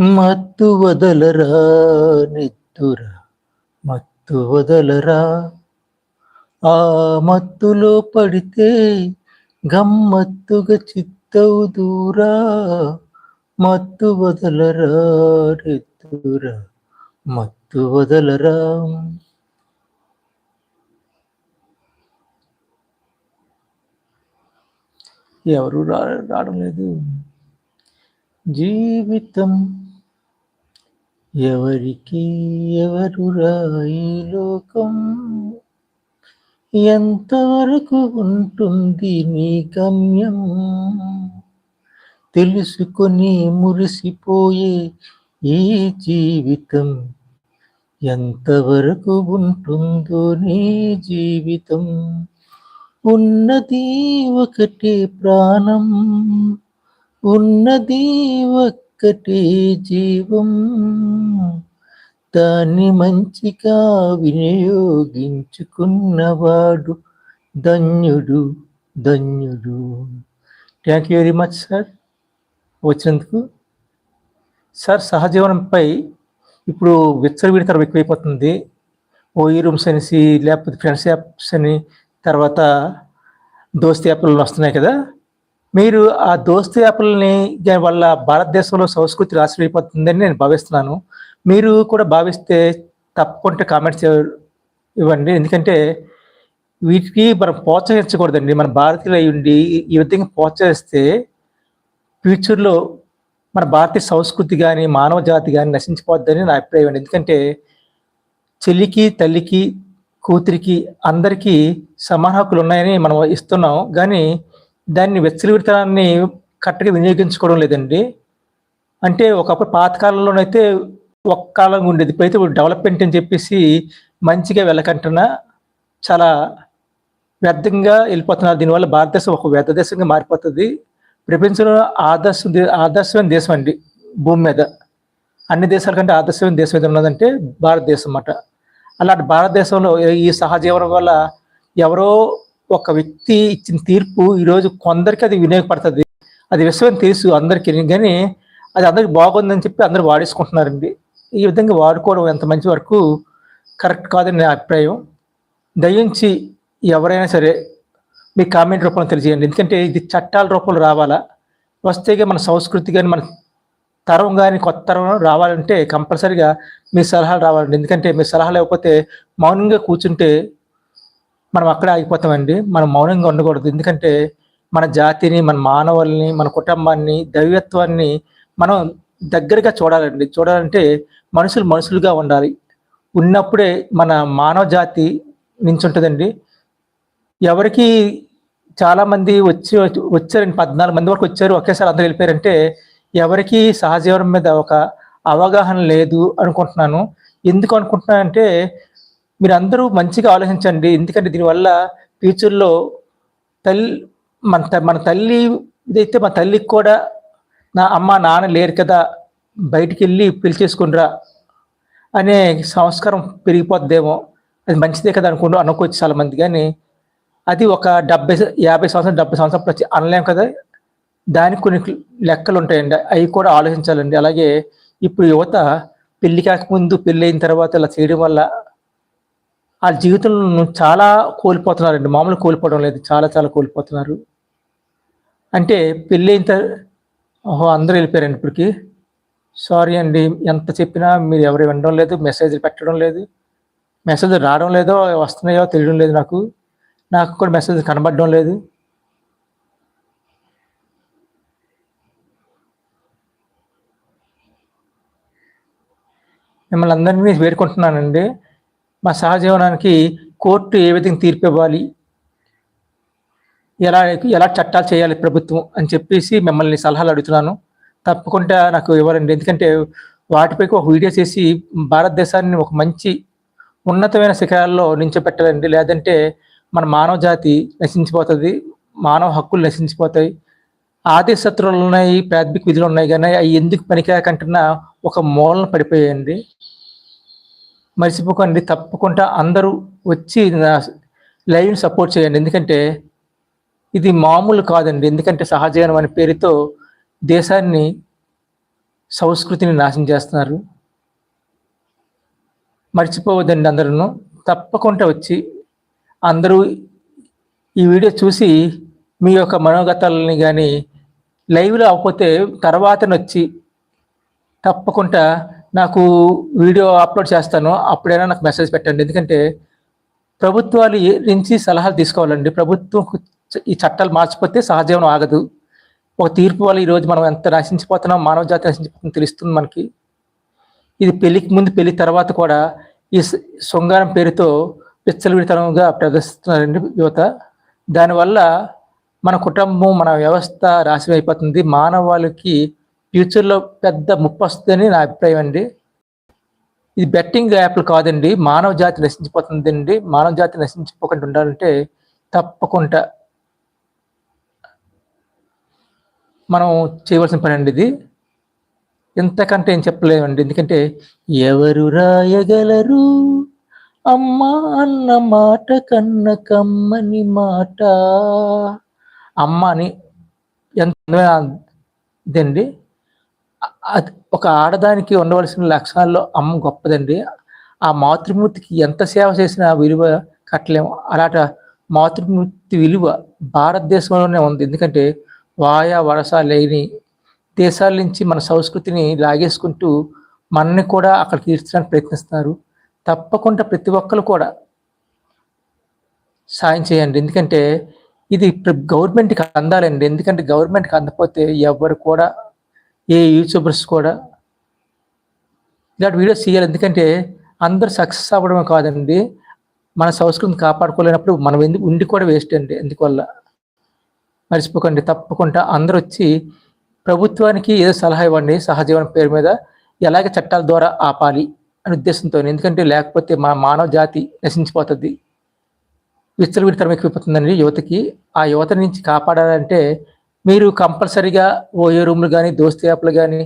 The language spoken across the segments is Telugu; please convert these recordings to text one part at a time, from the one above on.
మత్తు వదలరా నిత్తుర మత్తు వదలరా? ఆ మత్తులో పడితే గమ్మత్తుగా చిత్తవు దూరా మత్తు వదలరా నిత్తుర మత్తు వదలరా? ఎవరు రా రావడం లేదు. జీవితం ఎవరికి ఎవరు రాయి లోకం? ఎంతవరకు ఉంటుంది నీ గమ్యం? తెలుసుకొని మురిసిపోయే ఈ జీవితం ఎంతవరకు ఉంటుందో నీ జీవితం? ఉన్నది ఒకటి ప్రాణం ఉన్నది ఒక్కటి జీవం దాన్ని మంచిగా వినియోగించుకున్నవాడు ధన్యుడు ధన్యుడు. Thank you very much sir వచ్చినందుకు. సార్ సహజీవనంపై ఇప్పుడు విచ్చలవిడితరం ఎక్కువైపోతుంది. ఓఈ రూమ్స్ అనేసి లేకపోతే ఫ్రెండ్స్ యాప్స్ అని తర్వాత దోస్తి యాప్లు వస్తున్నాయి కదా. మీరు ఆ దోస్తు యాప్లని దాని వల్ల భారతదేశంలో సంస్కృతి రాసిపోతుందని అయిపోతుందని నేను భావిస్తున్నాను. మీరు కూడా భావిస్తే తప్పకుండా కామెంట్స్ ఇవ్వండి. ఎందుకంటే వీటికి మనం ప్రోత్సహించకూడదండి. మన భారతీయులు అయి ఉండి ఈ విధంగా ప్రోత్సహిస్తే ఫ్యూచర్లో మన భారతీయ సంస్కృతి కానీ మానవ జాతి కానీ నశించిపోద్దని నా అభిప్రాయం అండి. ఎందుకంటే చెల్లికి తల్లికి కూతురికి అందరికీ సమాన హక్కులు ఉన్నాయని మనం ఇస్తున్నాం. కానీ దాన్ని విచ్చలవిడితనాన్ని కరెక్ట్గా వినియోగించుకోవడం లేదండి. అంటే ఒకప్పుడు పాతకాలంలోనైతే ఒక కాలంగా ఉండేది. ఇప్పుడైతే డెవలప్మెంట్ అని చెప్పేసి మంచిగా వెళ్ళకంటున్నా చాలా వ్యర్థంగా వెళ్ళిపోతున్నారు. దీనివల్ల భారతదేశం ఒక వ్యర్థ దేశంగా మారిపోతుంది. ప్రపంచంలో ఆదర్శ ఆదర్శమైన దేశం అండి భూమి మీద. అన్ని దేశాల కంటే ఆదర్శమైన దేశం ఏదైనా ఉన్నదంటే భారతదేశం అన్నమాట. అలాంటి భారతదేశంలో ఈ సహజీవనం వల్ల ఎవరో ఒక వ్యక్తి ఇచ్చిన తీర్పు ఈరోజు కొందరికి అది వినియోగపడుతుంది. అది విశ్వం తెలుసు అందరికీ. కానీ అది అందరికి బాగుందని చెప్పి అందరూ వాడేసుకుంటున్నారండి. ఈ విధంగా వాడుకోవడం ఎంత మంచి వరకు కరెక్ట్ కాదని నా అభిప్రాయం. దయించి ఎవరైనా సరే మీ కామెంట్ రూపంలో తెలియజేయండి. ఎందుకంటే ఇది చట్టాల రూపంలో రావాలా? వస్తే మన సంస్కృతి కానీ మన తరం కానీ కొత్త తరం రావాలంటే కంపల్సరిగా మీ సలహాలు రావాలండి. ఎందుకంటే మీ సలహాలు లేకపోతే మౌనంగా కూర్చుంటే మనం అక్కడే ఆగిపోతామండి. మనం మౌనంగా ఉండకూడదు. ఎందుకంటే మన జాతిని మన మానవుల్ని మన కుటుంబాన్ని దైవత్వాన్ని మనం దగ్గరగా చూడాలండి. చూడాలంటే మనుషులు మనుషులుగా ఉండాలి. ఉన్నప్పుడే మన మానవ జాతి నించుంటుందండి. ఎవరికి చాలామంది వచ్చి వచ్చారండి. పద్నాలుగు మంది వరకు వచ్చారు. ఒకేసారి అందరూ వెళ్ళిపోయారంటే ఎవరికి సహజీవనం మీద ఒక అవగాహన లేదు అనుకుంటున్నాను. ఎందుకు అనుకుంటున్నానంటే మీరు అందరూ మంచిగా ఆలోచించండి. ఎందుకంటే దీనివల్ల ఫ్యూచర్లో తల్లి మన మన తల్లి ఇదైతే మా తల్లికి కూడా నా అమ్మ నాన్న లేరు కదా బయటికి వెళ్ళి పిలిచేసుకునిరా అనే సంస్కారం పెరిగిపోద్దేమో. అది మంచిదే కదా అనుకుంటూ అనుకోవచ్చు చాలా మంది కానీ అది ఒక డెబ్బై యాభై సంవత్సరం డెబ్బై సంవత్సరం వచ్చి అనలేం కదా. దానికి కొన్ని లెక్కలు ఉంటాయండి అవి కూడా ఆలోచించాలండి. అలాగే ఇప్పుడు యువత పెళ్ళి కాకముందు పెళ్ళి అయిన తర్వాత ఇలా చేయడం వల్ల వాళ్ళ జీవితంలో చాలా కోల్పోతున్నారండి. మామూలు కోల్పోవడం లేదు. చాలా చాలా కోల్పోతున్నారు. అంటే పెళ్ళి అయిన ఓహో అందరూ వెళ్ళిపోయారండి ఇప్పటికి. సారీ అండి. ఎంత చెప్పినా మీరు ఎవరు వినడం లేదు. మెసేజ్లు పెట్టడం లేదు. మెసేజ్ రావడం లేదో వస్తున్నాయో తెలియడం లేదు నాకు. నాకు కూడా మెసేజ్ కనబడడం లేదు. మిమ్మల్ని అందరినీ వేడుకుంటున్నానండి. మా సహజీవనానికి కోర్టు ఏ విధంగా తీర్పు ఇవ్వాలి? ఎలా ఎలా చట్టాలు చేయాలి ప్రభుత్వం అని చెప్పేసి మిమ్మల్ని సలహాలు అడుగుతున్నాను. తప్పకుండా నాకు ఇవ్వాలండి ఎందుకంటే వాటిపై ఒక వీడియో చేసి భారతదేశాన్ని ఒక మంచి ఉన్నతమైన శిఖరాల్లో నించోపెట్టాలండి లేదంటే మన మానవ జాతి నశించిపోతుంది మానవ హక్కులు నశించిపోతాయి. ఆది శత్రువులు ఉన్నాయి ప్రాథమిక విధులు ఉన్నాయి కానీ అవి ఎందుకు పనికిరాకంటున్నా ఒక మూలన పడిపోయాయండి. మర్చిపోకండి. తప్పకుండా అందరూ వచ్చి లైవ్ని సపోర్ట్ చేయండి. ఎందుకంటే ఇది మామూలు కాదండి. ఎందుకంటే సహజీవనం అనే పేరుతో దేశాన్ని సంస్కృతిని నాశనం చేస్తున్నారు. మర్చిపోవద్దండి అందరూ తప్పకుండా వచ్చి అందరూ ఈ వీడియో చూసి మీ యొక్క మనోగతాలని కానీ లైవ్లో అవ్వకపోతే తర్వాతనొచ్చి తప్పకుండా నాకు వీడియో అప్లోడ్ చేస్తాను అప్పుడైనా నాకు మెసేజ్ పెట్టండి. ఎందుకంటే ప్రభుత్వాలు నుంచి సలహాలు తీసుకోవాలండి. ప్రభుత్వం ఈ చట్టాలు మార్చిపోతే సహజీవనం ఆగదు. ఒక తీర్పు వల్ల ఈరోజు మనం ఎంత నశించిపోతున్నాం మానవ జాతి నశించిపోతుందో తెలుస్తుంది మనకి. ఇది పెళ్ళికి ముందు పెళ్ళి తర్వాత కూడా ఈ శృంగారం పేరుతో విచ్చలవిడితనంగా ప్రదర్శిస్తున్నారండి యువత. దానివల్ల మన కుటుంబం మన వ్యవస్థ నాశనం అయిపోతుంది. మానవాళికి ఫ్యూచర్లో పెద్ద ముప్పు వస్తుందని నా అభిప్రాయం అండి. ఇది బెట్టింగ్ యాప్లు కాదండి. మానవ జాతి నశించిపోతుందండి. మానవ జాతి నశించిపోకుండా ఉండాలంటే తప్పకుండా మనం చేయవలసిన పని అండి ఇది. ఇంతకంటే ఏం చెప్పలేమండి. ఎందుకంటే ఎవరు రాయగలరు? అమ్మా అన్న మాట కన్న కమ్మని మాట. అమ్మ అని ఎంత ఇదండి? ఒక ఆడదానికి ఉండవలసిన లక్షణాల్లో అమ్మ గొప్పదండి. ఆ మాతృమూర్తికి ఎంత సేవ చేసినా విలువ కట్టలేము. అలాట మాతృమూర్తి విలువ భారతదేశంలోనే ఉంది. ఎందుకంటే వాయా వరస లేని దేశాల నుంచి మన సంస్కృతిని లాగేసుకుంటూ మనని కూడా అక్కడికి తీర్చడానికి ప్రయత్నిస్తున్నారు తప్పకుండా ప్రతి ఒక్కరు కూడా సాయం చేయండి. ఎందుకంటే ఇది ప్ర- గవర్నమెంట్కి అందాలండి. ఎందుకంటే గవర్నమెంట్కి అందకపోతే ఎవరు కూడా ఏ యూట్యూబర్స్ కూడా ఇలాంటి వీడియోస్ చేయాలి ఎందుకంటే అందరూ సక్సెస్ అవ్వడమే కాదండి. మన సంస్కృతిని కాపాడుకోలేనప్పుడు మనం ఎందుకు ఉండి కూడా వేస్ట్ అండి. ఎందువల్ల? మర్చిపోకండి. తప్పకుండా అందరూ వచ్చి ప్రభుత్వానికి ఏదో సలహా ఇవ్వండి. సహజీవనం పేరు మీద ఎలాగే చట్టాల ద్వారా ఆపాలి అనే ఉద్దేశంతో ఎందుకంటే లేకపోతే మా మానవ జాతి నశించిపోతుంది. విచ్చలవిడితరం ఎక్కువైపోతుందండి యువతకి. ఆ యువత నుంచి కాపాడాలంటే మీరు కంపల్సరీగా ఓయో రూమ్లు కానీ దోస్తి యాప్లు కానీ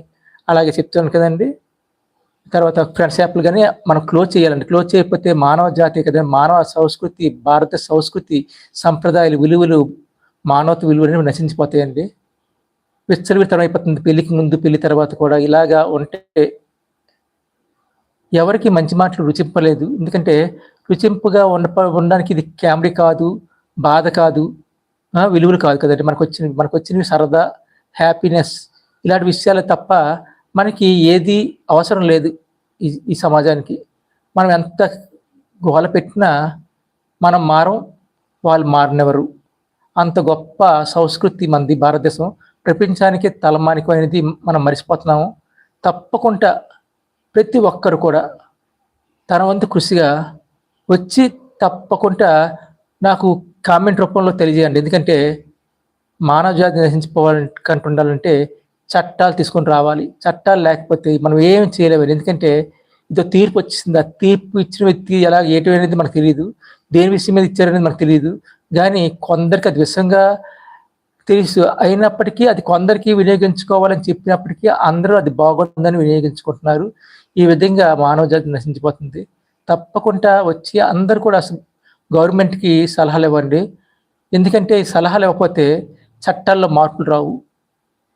అలాగే చెప్తున్నాను కదండి. తర్వాత ఫ్రెండ్స్ యాప్లు కానీ మనం క్లోజ్ చేయాలండి. క్లోజ్ చేయకపోతే మానవ జాతి కదా మానవ సంస్కృతి భారత సంస్కృతి సంప్రదాయాలు విలువలు మానవత విలువలు నశించిపోతాయండి. విచ్చలవితరం అయిపోతుంది. పెళ్ళికి ముందు పెళ్ళి తర్వాత కూడా ఇలాగా ఉంటే ఎవరికి మంచి మాటలు రుచింపలేదు. ఎందుకంటే రుచింపుగా ఉండ ఉండడానికి ఇది కామెడీ కాదు బాధ కాదు. విలువలు కాదు కదండి. మనకు వచ్చిన మనకు వచ్చినవి సరదా హ్యాపీనెస్ ఇలాంటి విషయాలు తప్ప మనకి ఏది అవసరం లేదు ఈ ఈ సమాజానికి. మనం ఎంత గోల పెట్టినా మనం మారం వాళ్ళు మారినెవరు. అంత గొప్ప సంస్కృతి మనది భారతదేశం ప్రపంచానికి తలమానికం అనేది మనం మర్చిపోతున్నాము. తప్పకుండా ప్రతి ఒక్కరు కూడా తన వంతు కృషిగా వచ్చి తప్పకుండా నాకు కామెంట్ రూపంలో తెలియజేయండి. ఎందుకంటే మానవ జాతి నశించిపోవాలంటే ఉండాలంటే చట్టాలు తీసుకొని రావాలి. చట్టాలు లేకపోతే మనం ఏం చేయలేము ఎందుకంటే ఇదో తీర్పు వచ్చింది ఆ తీర్పు ఇచ్చిన వ్యక్తి ఎలా ఏటి అనేది మనకు తెలియదు దేని విషయం మీద ఇచ్చారనేది మనకు తెలియదు కానీ కొందరికి అది విషంగా తెలుసు. అయినప్పటికీ అది కొందరికి వినియోగించుకోవాలని చెప్పినప్పటికీ అందరూ అది బాగుందని వినియోగించుకుంటున్నారు. ఈ విధంగా మానవ జాతి నశించిపోతుంది. తప్పకుండా వచ్చి అందరు కూడా అసలు గవర్నమెంట్కి సలహాలు ఇవ్వండి. ఎందుకంటే ఈ సలహాలు ఇవ్వకపోతే చట్టాల్లో మార్పులు రావు.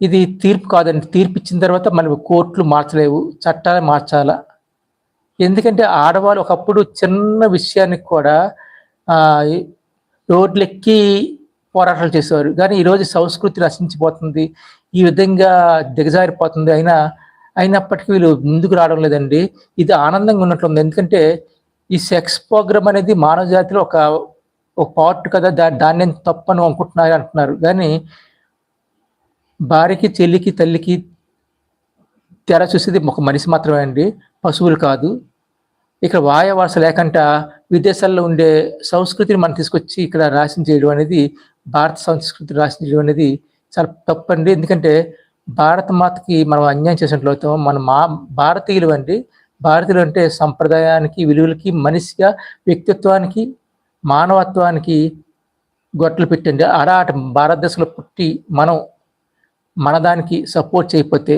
ఇది తీర్పు కాదండి. తీర్పు ఇచ్చిన తర్వాత మనం కోర్టులు మార్చలేవు. చట్టాలు మార్చాలా? ఎందుకంటే ఆడవాళ్ళు ఒకప్పుడు చిన్న విషయానికి కూడా రోడ్లెక్కి పోరాటాలు చేసేవారు. కానీ ఈరోజు సంస్కృతి నశించిపోతుంది. ఈ విధంగా దిగజారిపోతుంది. అయినా అయినప్పటికీ వీళ్ళు ముందుకు రావడం లేదండి. ఇది ఆనందంగా ఉన్నట్లుంది. ఎందుకంటే ఈ సెక్స్ ప్రోగ్రామ్ అనేది మానవ జాతిలో ఒక ఒక పార్ట్ కదా దా దాన్ని నేను తప్పను అనుకుంటున్నారు అంటున్నారు. కానీ భార్యకి చెల్లికి తల్లికి తెర చూసేది ఒక మనిషి మాత్రమే అండి. పశువులు కాదు. ఇక్కడ వాయ వరుస లేకుండా విదేశాల్లో ఉండే సంస్కృతిని మనం తీసుకొచ్చి ఇక్కడ రాసిన చేయడం అనేది భారత సంస్కృతి చేయడం అనేది చాలా తప్పండి. ఎందుకంటే భారత మాతకి మనం అన్యాయం చేసినట్లు అవుతాం మన మా భారతీయులు అండి భారతీయులు అంటే సంప్రదాయానికి విలువలకి మనిషిగా వ్యక్తిత్వానికి మానవత్వానికి గొట్టలు పెట్టండి ఆడాట భారతదేశంలో పుట్టి మనం మన దానికి సపోర్ట్ చేయకపోతే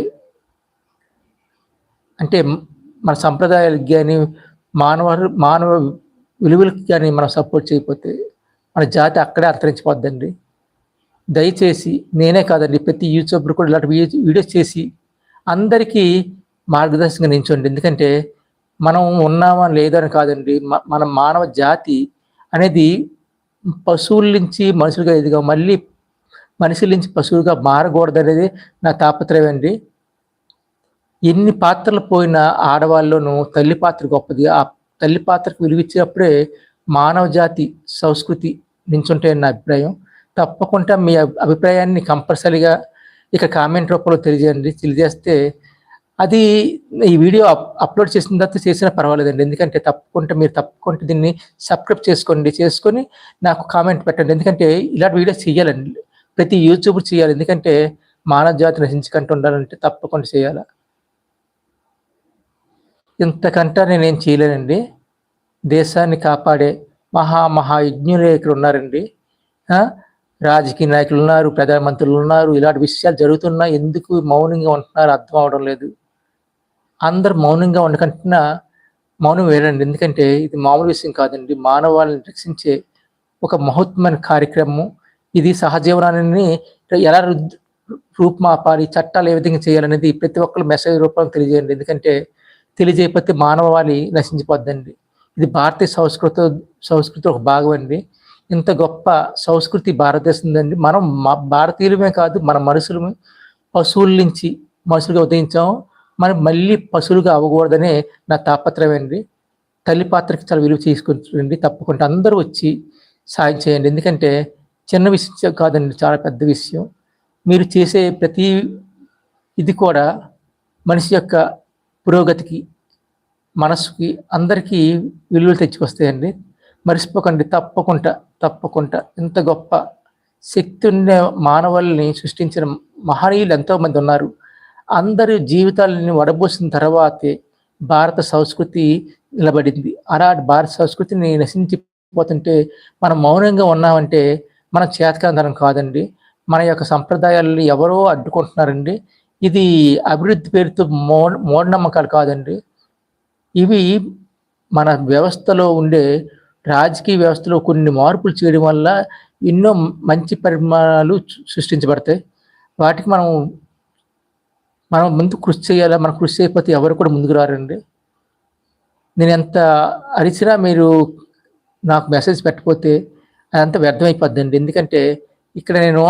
అంటే మన సంప్రదాయాలకి కానీ మానవ మానవ విలువలకి కానీ మనం సపోర్ట్ చేయకపోతే మన జాతి అక్కడే అంతరించిపోద్దండి దయచేసి నేనే కాదండి ప్రతి యూట్యూబర్ కూడా ఇలాంటి వీడియోస్ చేసి అందరికీ మార్గదర్శకంగా నించోండి ఎందుకంటే మనం ఉన్నామా లేదని కాదండి. మన మానవ జాతి అనేది పశువుల నుంచి మనుషులుగా ఎదిగా మళ్ళీ మనుషుల నుంచి పశువులుగా మారకూడదనేది నా తాపత్రయం అండి. ఎన్ని పాత్రలు పోయిన ఆడవాళ్ళలోనూ తల్లి పాత్ర గొప్పది. ఆ తల్లి పాత్రకు విలువిచ్చినప్పుడే మానవ జాతి సంస్కృతి నించుంటే నా అభిప్రాయం. తప్పకుండా మీ అభిప్రాయాన్ని కంపల్సరీగా ఇక కామెంట్ రూపంలో తెలియజేయండి. తెలియజేస్తే అది ఈ వీడియో అప్లోడ్ చేసిన తర్వాత చేసినా పర్వాలేదండి. ఎందుకంటే తప్పకుండా మీరు తప్పకుండా దీన్ని సబ్స్క్రైబ్ చేసుకోండి. చేసుకొని నాకు కామెంట్ పెట్టండి. ఎందుకంటే ఇలాంటి వీడియోస్ చేయాలండి. ప్రతి యూట్యూబ్ చేయాలి. ఎందుకంటే మానవ జాతి నశించుకుంటూ ఉండాలంటే తప్పకుండా చేయాలి? ఇంతకంటే నేనేం చేయలేనండి. దేశాన్ని కాపాడే మహా మహాయజ్ఞులు ఇక్కడ ఉన్నారండి. రాజకీయ నాయకులు ఉన్నారు ప్రధానమంత్రులు ఉన్నారు. ఇలాంటి విషయాలు జరుగుతున్నా ఎందుకు మౌనంగా ఉంటున్నారు? అర్థం అవడం లేదు. అందరు మౌనంగా ఉండకంటున్నా మౌనం వేరండి. ఎందుకంటే ఇది మామూలు విషయం కాదండి. మానవాళిని రక్షించే ఒక మహత్వమైన కార్యక్రమం ఇది సహజీవనాన్ని ఎలా రూపుమాపాలి చట్టాలు ఏ విధంగా చేయాలనేది ప్రతి ఒక్కరు మెసేజ్ రూపంలో తెలియజేయండి. ఎందుకంటే తెలియజేయకపోతే మానవాళి నశించిపోద్దండి. ఇది భారతీయ సంస్కృతి సంస్కృతి ఒక భాగం అండి. ఇంత గొప్ప సంస్కృతి భారతదేశం అండి మనం భారతీయులమే కాదు మన మనుషులమే పశువుల నుంచి మనుషులుగా ఉదయించాము మనం మళ్ళీ పశువులుగా అవ్వకూడదనే నా తాపత్రయం అండి తల్లి పాత్రకి చాలా విలువ తీసుకుంటుండి తప్పకుండా అందరూ వచ్చి సాయం చేయండి. ఎందుకంటే చిన్న విషయం కాదండి చాలా పెద్ద విషయం. మీరు చేసే ప్రతి ఇది కూడా మనిషి యొక్క పురోగతికి మనసుకి అందరికీ విలువలు తెచ్చుకొస్తాయండి. మర్చిపోకండి తప్పకుండా తప్పకుండా. ఇంత గొప్ప శక్తి ఉన్న మానవుల్ని సృష్టించిన మహనీయులు ఎంతోమంది ఉన్నారు. అందరి జీవితాలని వడబోసిన తర్వాతే భారత సంస్కృతి నిలబడింది. అలాంటి భారత సంస్కృతిని నశించిపోతుంటే మనం మౌనంగా ఉన్నామంటే మన చేతకాంతరం కాదండి. మన యొక్క సంప్రదాయాలను ఎవరో అడ్డుకుంటున్నారండి. ఇది అభివృద్ధి పేరుతో మో మూఢనమ్మకాలు కాదండి. ఇవి మన వ్యవస్థలో ఉండే రాజకీయ వ్యవస్థలో కొన్ని మార్పులు చేయడం వల్ల ఎన్నో మంచి పరిమాణాలు సృష్టించబడతాయి. వాటికి మనం మనం ముందు కృషి చేయాలా? మనం కృషి చేయకపోతే ఎవరు కూడా ముందుకు రారండి. నేను ఎంత అరిచినా మీరు నాకు మెసేజ్ పెట్టకపోతే అదంతా వ్యర్థమైపోద్దండి. ఎందుకంటే ఇక్కడ నేను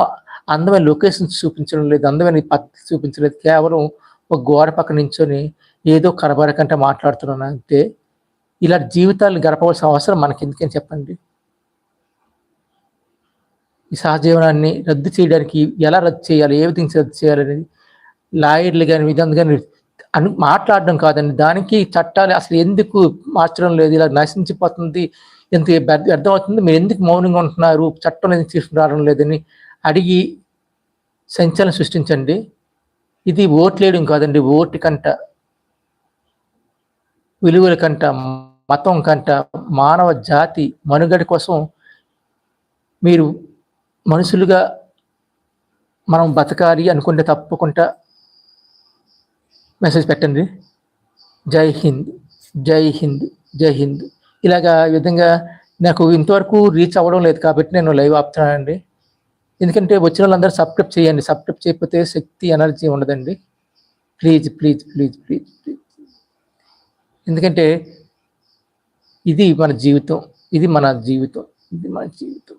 అందమైన లొకేషన్స్ చూపించడం లేదు అందమైన పద్ధతి చూపించలేదు కేవలం ఒక గోడ పక్క నించొని ఏదో కనబడకంటే మాట్లాడుతున్నాను అంతే. ఇలా జీవితాలు గడపవలసిన అవసరం మనకి ఎందుకని చెప్పండి. ఈ సహజీవనాన్ని రద్దు చేయడానికి ఎలా రద్దు చేయాలి? ఏ విధంగా రద్దు చేయాలనేది లాయర్లు కానీ విధంగా కానీ అని మాట్లాడడం కాదండి. దానికి చట్టాలు అసలు ఎందుకు మార్చడం లేదు? ఇలా నశించిపోతుంది. ఎంత అర్థమవుతుంది మీరు ఎందుకు మౌనంగా ఉంటున్నారు? చట్టం ఎందుకు తీసుకురావడం లేదని అడిగి సంచలనం సృష్టించండి. ఇది ఓట్లేయడం కాదండి. ఓటు కంట విలువల కంట మతం కంట మానవ జాతి మనుగడ కోసం మీరు మనుషులుగా మనం బతకాలి అనుకుంటే తప్పకుండా మెసేజ్ పెట్టండి. జై హింద్ జై హింద్ జై హింద్. ఇలాగా విధంగా నాకు ఇంతవరకు రీచ్ అవ్వడం లేదు కాబట్టి నేను లైవ్ ఆపుతున్నానండి. ఎందుకంటే వచ్చిన వాళ్ళందరూ సబ్స్క్రైబ్ చేయండి. సబ్స్క్రైబ్ చేయకపోతే శక్తి ఎనర్జీ ఉండదండి. Please please please please please ఎందుకంటే ఇది మన జీవితం. ఇది మన జీవితం. ఇది మన జీవితం.